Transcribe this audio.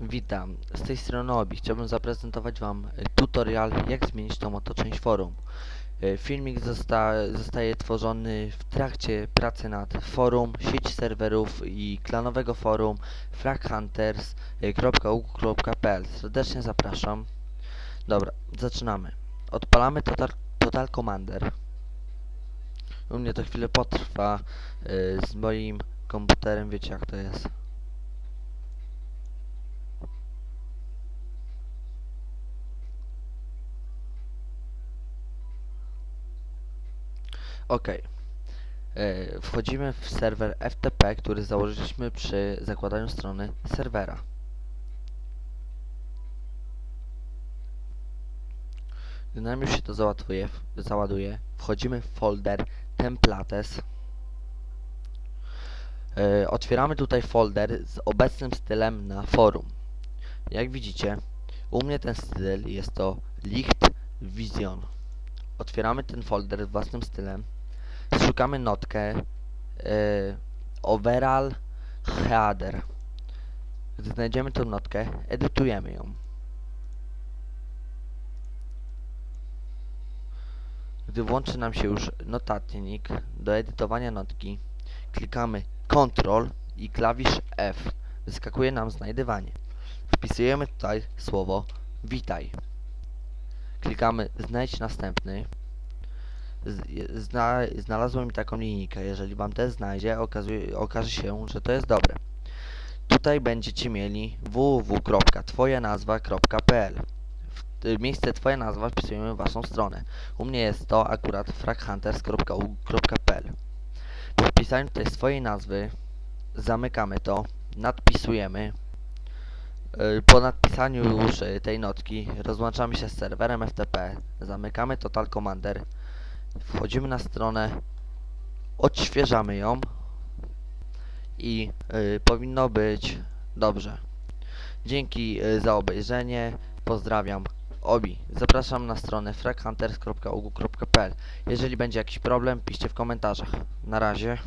Witam, z tej strony Obi. Chciałbym zaprezentować Wam e, tutorial, jak zmienić tą oto część forum. E, Filmik zosta zostaje tworzony w trakcie pracy nad forum, sieć serwerów i klanowego forum flaghunters.uk.pl Serdecznie zapraszam. Dobra, zaczynamy. Odpalamy Total, total Commander. U mnie to chwilę potrwa. e, Z moim komputerem wiecie jak to jest. Ok. E, Wchodzimy w serwer FTP, który założyliśmy przy zakładaniu strony serwera. Gdy nam już się to załatwuje, załaduje, wchodzimy w folder templates. E, Otwieramy tutaj folder z obecnym stylem na forum. Jak widzicie, u mnie ten styl jest to Licht Vision. Otwieramy ten folder własnym stylem. Szukamy notkę y, overall header. Gdy znajdziemy tą notkę, edytujemy ją. Gdy włączy nam się już notatnik do edytowania notki, klikamy Ctrl i klawisz F. Wyskakuje nam znajdywanie. Wpisujemy tutaj słowo witaj. Klikamy znajdź następny. Zna, znalazłem taką linijkę. Jeżeli wam też znajdzie, okazuje, okaże się, że to jest dobre. Tutaj będziecie mieli www.twojanazwa.pl y, miejsce twoja nazwa wpisujemy waszą stronę. U mnie jest to akurat fraghunters.u.pl Po wpisaniu tutaj swojej nazwy zamykamy to, nadpisujemy. Y, Po nadpisaniu już y, tej notki rozłączamy się z serwerem FTP, zamykamy Total Commander, wchodzimy na stronę, odświeżamy ją i y, powinno być dobrze. Dzięki y, za obejrzenie, pozdrawiam. Obi, zapraszam na stronę fraghunters.ugu.pl Jeżeli będzie jakiś problem, piszcie w komentarzach. Na razie.